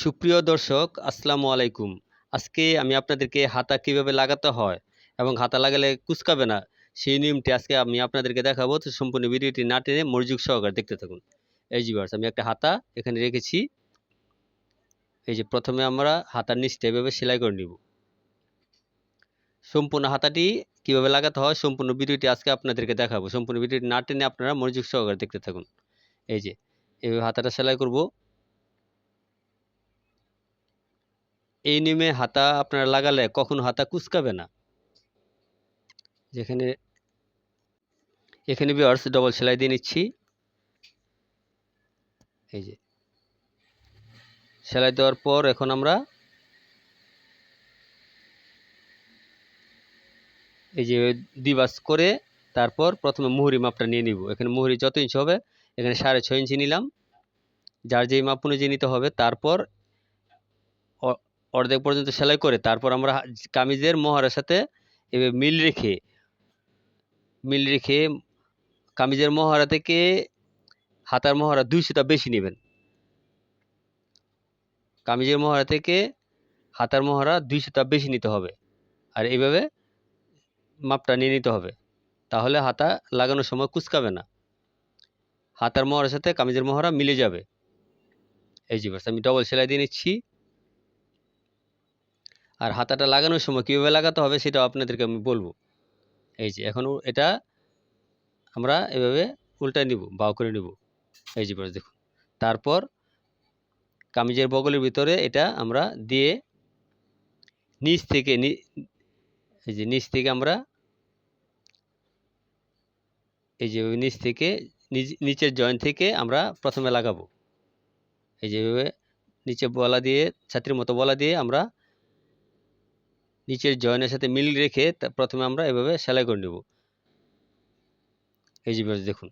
সুপ্রিয় দর্শক, আসসালামু আলাইকুম। আজকে আমি আপনাদেরকে হাতা কীভাবে লাগাতে হয় এবং হাতা লাগালে কুচকাবে না, সেই নিয়মটি আজকে আমি আপনাদেরকে দেখাবো। তো সম্পূর্ণ ভিডিওটি না টেনে মনোযোগ সহকারে দেখতে থাকুন। এই জি আমি একটা হাতা এখানে রেখেছি। এই যে প্রথমে আমরা হাতার নিচটা এভাবে সেলাই করে নিব। সম্পূর্ণ হাতাটি কীভাবে লাগাতে হয় সম্পূর্ণ ভিডিওটি আজকে আপনাদেরকে দেখাবো। সম্পূর্ণ ভিডিওটি না টেনে আপনারা মনোযোগ সহকারে দেখতে থাকুন। এই যে এইভাবে হাতাটা সেলাই করব। এই নিয়মে হাতা আপনারা লাগালে কখনো হাতা কুচকাবে না। যেখানে, এখানে বিয়ার্স ডবল সেলাই দিয়ে নিচ্ছি। এই যে। সেলাই দেওয়ার পর এখন আমরা এই যে দিবাস করে তারপর প্রথমে মুহুরি মাপটা নিয়ে নিব। এখানে মুহুরি যত ইঞ্চি হবে, এখানে সাড়ে ছয় ইঞ্চি নিলাম। যার যেই মাপ অনুযায়ী নিতে হবে, তারপর অর্ধেক পর্যন্ত সেলাই করে তারপর আমরা কামিজের মহড়ার সাথে মিল রেখে মিল রেখে কামিজের মহড়া থেকে হাতার মহড়া দুই সুতা বেশি নেবেন। কামিজের মহড়া থেকে হাতার মহড়া দুই সুতা বেশি নিতে হবে আর এইভাবে মাপটা নিয়ে নিতে হবে। তাহলে হাতা লাগানোর সময় কুচকাবে না। হাতার মহড়ার সাথে কামিজের মহড়া মিলে যাবে। এই যে আমি ডবল সেলাই দিয়ে নিচ্ছি। আর হাতাটা লাগানোর সময় কীভাবে লাগাতে হবে সেটাও আপনাদেরকে আমি বলব। এই যে এখন এটা আমরা এভাবে উল্টায় নিব, বাউ করে নিব। এই যে দেখুন। তারপর কামিজের বগলের ভিতরে এটা আমরা দিয়ে নিচ থেকে এই যে নিচ থেকে আমরা এই যে নিচ থেকে নিচ- নিচের জয়েন্ট থেকে আমরা প্রথমে লাগাবো। এই যে এভাবে নিচে বলা দিয়ে, ছাত্রীর মতো বলা দিয়ে আমরা নিচের জয়েনের সাথে মিল রেখে প্রথমে আমরা এভাবে সেলাই করে নেব। এই যে দেখুন।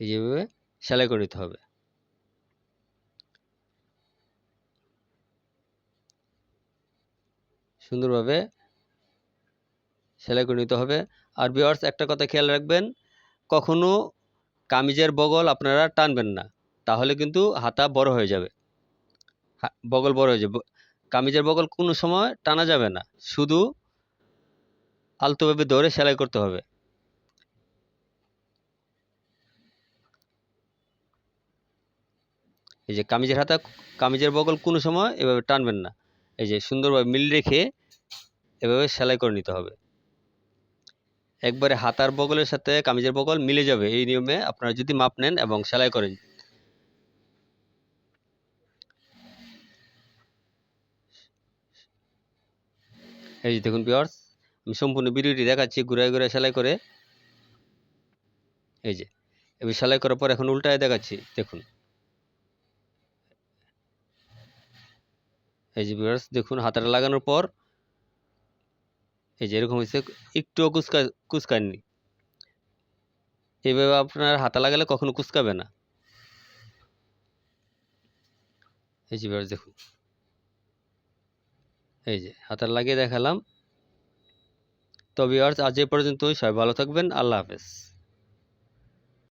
এই যেভাবে সেলাই করে নিতে হবে। সুন্দরভাবে সেলাই করে নিতে হবে। আর ভিউয়ার্স একটা কথা খেয়াল রাখবেন, কখনো কামিজের বগল আপনারা টানবেন না, তাহলে কিন্তু হাতা বড় হয়ে যাবে। বগল বড় হয়ে যাবে কামিজের বগল কোনো সময় টানা যাবে না। শুধু আলতোভাবে ধরে সেলাই করতে হবে। এই যে কামিজের হাতা, কামিজের বগল কোনো সময় এভাবে টানবেন না। এই যে সুন্দরভাবে মিল রেখে এভাবে সেলাই করে নিতে হবে। একবারে হাতার বগলের সাথে কামিজের বগল মিলে যাবে। এই নিয়মে আপনারা যদি মাপ নেন এবং সেলাই করেন। এই যে দেখুন পিওর্স আমি সম্পূর্ণ ভিডিওটি দেখাচ্ছি, ঘুরায় ঘুরায় সেলাই করে। এই যে, এবার সেলাই করার পর এখন উল্টায় দেখাচ্ছি, দেখুন। এই যে ভিউয়ার্স দেখুন হাতাটা লাগানোর পর, এই যে এরকম হয়েছে, একটুও কুচকা, কুচকায়নি। এইভাবে আপনার হাতা লাগালে কখনো কুচকাবে না। এই যে ভিউয়ার্স দেখুন। এই যে, হাতার লাগিয়ে দেখালাম। তো ভিউয়ার্স আজ এ পর্যন্তই। সবাই ভালো থাকবেন। আল্লাহ হাফেজ।